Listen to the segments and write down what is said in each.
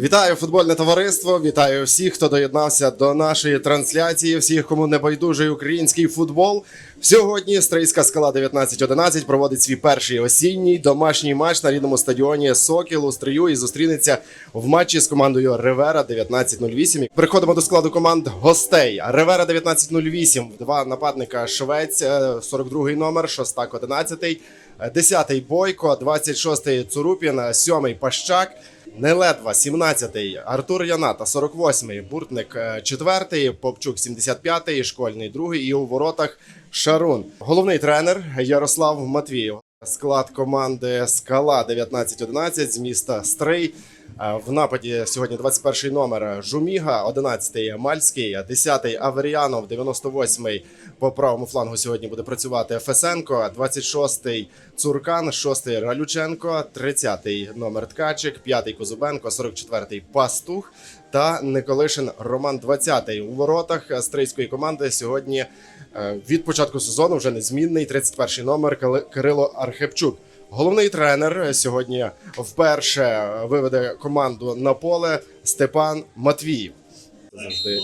Вітаю футбольне товариство. Вітаю всіх, хто доєднався до нашої трансляції. Всіх, кому не байдужий український футбол. Сьогодні стрийська скала 1911 проводить свій перший осінній домашній матч на рідному стадіоні Сокіл у Стрию і зустрінеться в матчі з командою Ривера 1908. Переходимо до складу команд гостей. Ривера 1908, два нападника Швець, е, 42-й номер, Шостак 11, 10-й Бойко, 26-й Цурупін, 7-й Пащак. Неледва 17-й, Артур Яната, 48-й, Буртник 4-й, Попчук 75-й, Школьний 2-й і у воротах Шарун. Головний тренер Ярослав Матвієв. Склад команди Скала 1911 з міста Стрий. Е, В нападі сьогодні 21-й номер Жуміга, 11-й Мальський, 10-й Аверіанов, 98-й по правому флангу сьогодні буде працювати Фесенко, 26-й Цуркан, 6-й Ралюченко, 30-й номер Ткачик, 5-й Козубенко, 44-й Пастух та Николишин Роман 20-й. У воротах стрийської команди сьогодні е, від початку сезону вже незмінний 31-й номер Кирило Архипчук. Головний тренер сьогодні вперше виведе команду на поле Степан Матвіїв. Завжди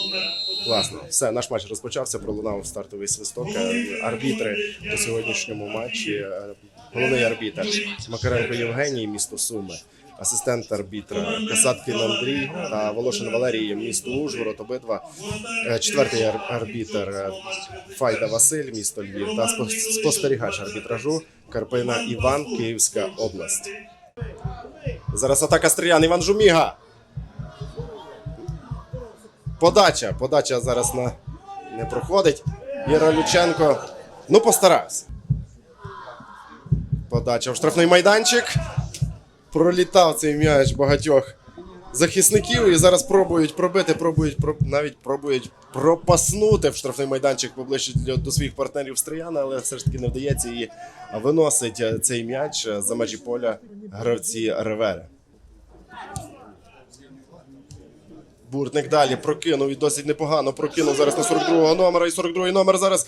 класно. Все, наш матч розпочався. Пролунав стартовий свисток. Е, Арбітри до сьогоднішньому матчі. е, Головний арбітр Макаренко Євгеній, місто Суми. Асистент арбітра Касаткін Андрій та Волошин Валерій, місто Ужгород. Обидва Е, четвертий ар- арбітр е, Файда Василь, місто Львів, та спостерігач арбітражу Карпина Іван, Київська область. Зараз атака стрілян Іван Жуміга. Подача. Подача зараз на... не проходить. Іра Люченко. Ну, постарався. Подача в штрафний майданчик. Пролітав цей м'яч багатьох захисників і зараз пробують пробити, пробують про- навіть пробують пропаснути в штрафний майданчик поближче до своїх партнерів Стрияна, але все ж таки не вдається і виносить е, цей м'яч е, за межі поля гравці Ревери. Буртник далі прокинув і досить непогано прокинув зараз на 42-го номера. І 42-й номер зараз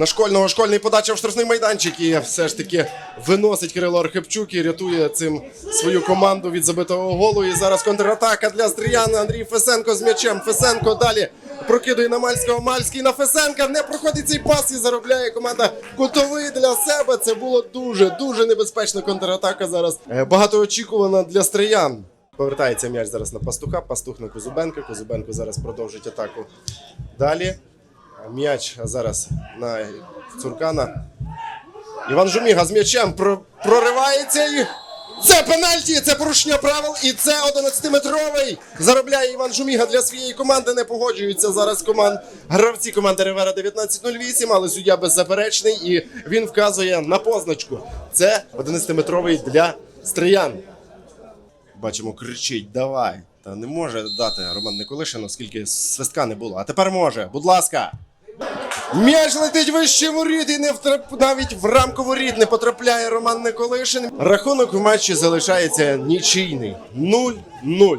на школьного школьний подача в штрафний майданчик. І все ж таки виносить Кирило Архипчук і рятує цим свою команду від забитого голу. І зараз контратака для Стріяна. Андрій Фесенко з м'ячем. Фесенко далі прокидує на Мальського. Мальський на Фесенка. Не проходить цей пас і заробляє команда кутовий для себе. Це було дуже дуже небезпечна контратака. Зараз Е, багатоочікувана для Стриян. Повертається м'яч зараз на пастуха. Пастух на Козубенка. Козубенко зараз продовжить атаку. Далі. М'яч зараз на Цуркана. Іван Жуміга з м'ячем про- проривається і. Це пенальті, це порушення правил, і це 11-метровий. Заробляє Іван Жуміга для своєї команди. Не погоджуються зараз команд гравці команди Ревера 1908, але суддя беззаперечний і він вказує на позначку. Це 11-метровий для стриян. Бачимо, кричить: давай. Та не може дати Роман Николишин, оскільки свистка не було. А тепер може, будь ласка. М'яч летить вище воріт і не втрап... навіть в рамку воріт не потрапляє Роман Николишин. Рахунок в матчі залишається нічийний 0-0.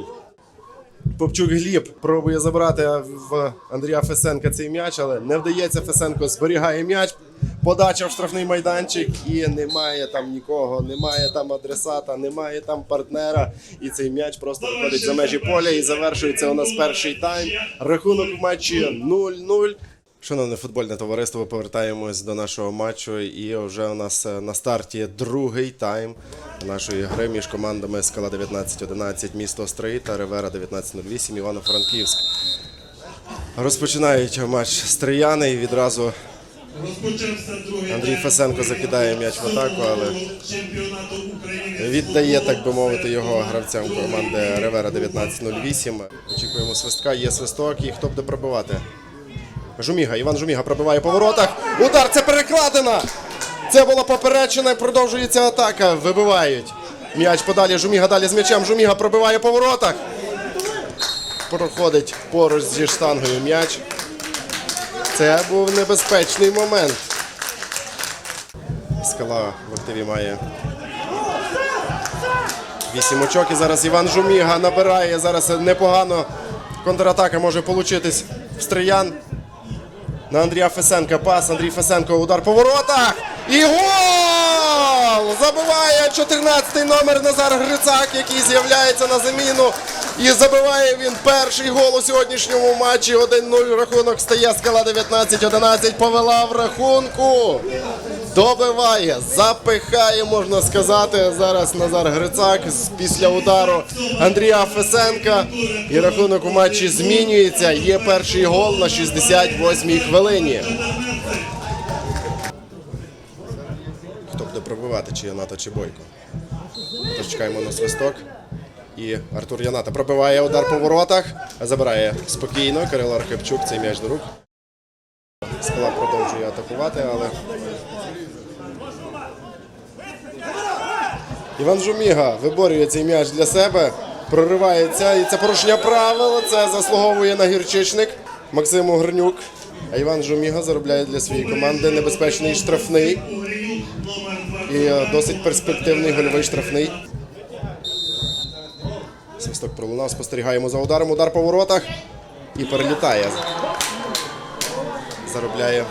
Попчук Гліб пробує забрати в Андрія Фесенка цей м'яч, але не вдається. Фесенко зберігає м'яч. Подача в штрафний майданчик, і немає там нікого, немає там адресата, немає там партнера. І цей м'яч просто виходить за межі поля і завершується у нас перший тайм. Рахунок в матчі 0-0. Шановне футбольне товариство, повертаємось до нашого матчу. І вже у нас е, на старті другий тайм нашої гри між командами Скала 1911, місто Стрий та Ревера 1908, Івано-Франківськ. Розпочинають матч стрияни і відразу Андрій Фесенко закидає м'яч в атаку, але віддає, так би мовити, його гравцям команди Ревера 1908. Очікуємо свистка, є свисток, і хто буде пробивати? Жуміга, Іван Жуміга пробиває по воротах. Удар, це перекладина! Це була поперечена, продовжується атака. Вибивають. М'яч подалі. Жуміга далі з м'ячем. Жуміга пробиває по воротах. Проходить поруч зі штангою м'яч. Це був небезпечний момент. Скала в активі має Вісім очок і зараз Іван Жуміга набирає. Зараз непогано контратака може получитись в Стриян. На Андрія Фесенка. Пас Андрій Фесенко. Удар по воротах. І гол! Забиває 14-й номер Назар Грицак, який з'являється на заміну. І забиває він перший гол у сьогоднішньому матчі. 1-0 рахунок стає скала 19-11. Повела в рахунку. Добиває, запихає, можна сказати. Зараз Назар Грицак після удару Андрія Фесенка. І рахунок у матчі змінюється. Є перший гол на 68-й хвилині. Хто буде пробивати, чи Яната, чи Бойко? Тож на свисток. І Артур Яната пробиває удар по воротах, забирає спокійно. Кирило Архипчук цей м'яч до рук. Скала продовжує атакувати, але Іван Жуміга виборює цей м'яч для себе, проривається, і це порушення правил. Це заслуговує на гірчичник Максим Огрнюк. А Іван Жуміга заробляє для своєї команди небезпечний штрафний і е, досить перспективний гольовий штрафний. Свисток пролунав, спостерігаємо за ударом. Удар по воротах і перелітає. Заробляє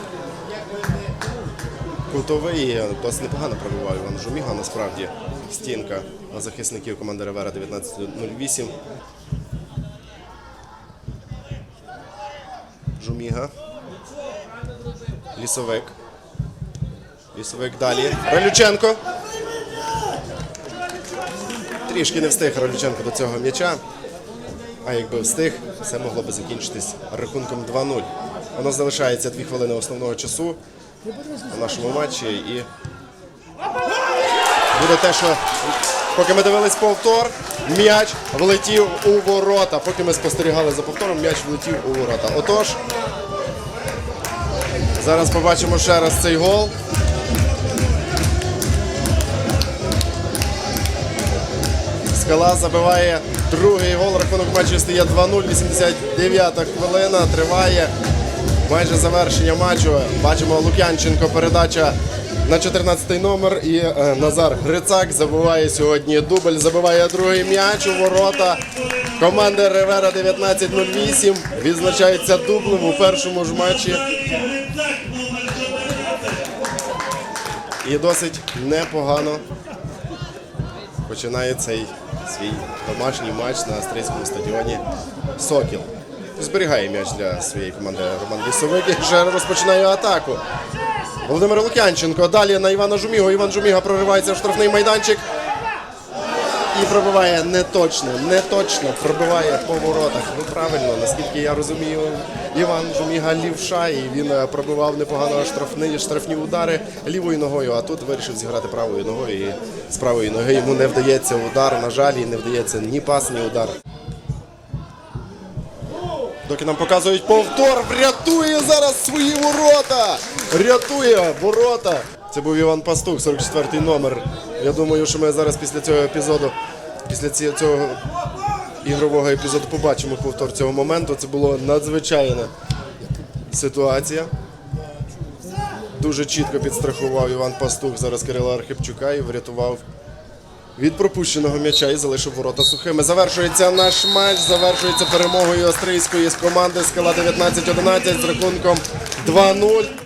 Кутовий е, досить непогано пробивав Іван Жуміга. Насправді стінка захисників команди Ревера 19.08. Жуміга. Лісовик. Лісовик далі. Ралюченко. Трішки не встиг Ралюченко до цього м'яча. А якби встиг, все могло би закінчитись рахунком 2-0. Воно залишається 2 хвилини основного часу у нашому матчі. І буде те, що поки ми дивились повтор, м'яч влетів у ворота. Поки ми спостерігали за повтором, м'яч влетів у ворота. Отож, зараз побачимо ще раз цей гол. Скала забиває другий гол. Рахунок матчу стає 2-0. 89-та хвилина. Триває майже завершення матчу. Бачимо Лук'янченко. Передача на 14-й номер. І е, Назар Грицак забиває сьогодні дубль. Забиває другий м'яч у ворота. Команда Ревера 19-08 відзначається дублем у першому ж матчі. І досить непогано починає цей свій домашній матч на австрійському стадіоні Сокіл. Зберігає м'яч для своєї команди Роман Лісовик вже розпочинає атаку. Володимир Лук'янченко. Далі на Івана Жумігу. Іван Жуміга проривається в штрафний майданчик. І пробиває неточно, неточно пробиває по воротах. Ну правильно, наскільки я розумію, Іван Жуміга лівша, і він е, пробивав непогано штрафні, штрафні удари лівою ногою, а тут вирішив зіграти правою ногою. І з правої ноги йому не вдається удар, на жаль, і не вдається ні пас, ні удар. Доки нам показують повтор, врятує зараз свої ворота! Рятує ворота! Це був Іван Пастух, 44-й номер. Я думаю, що ми зараз після цього епізоду, після цього ігрового епізоду побачимо повтор цього моменту. Це була надзвичайна ситуація. Дуже чітко підстрахував Іван Пастух зараз Кирила Архипчука і врятував від пропущеного м'яча і залишив ворота сухими. Завершується наш матч, завершується перемогою австрійської з команди Скала 19-11 з рахунком 2-0.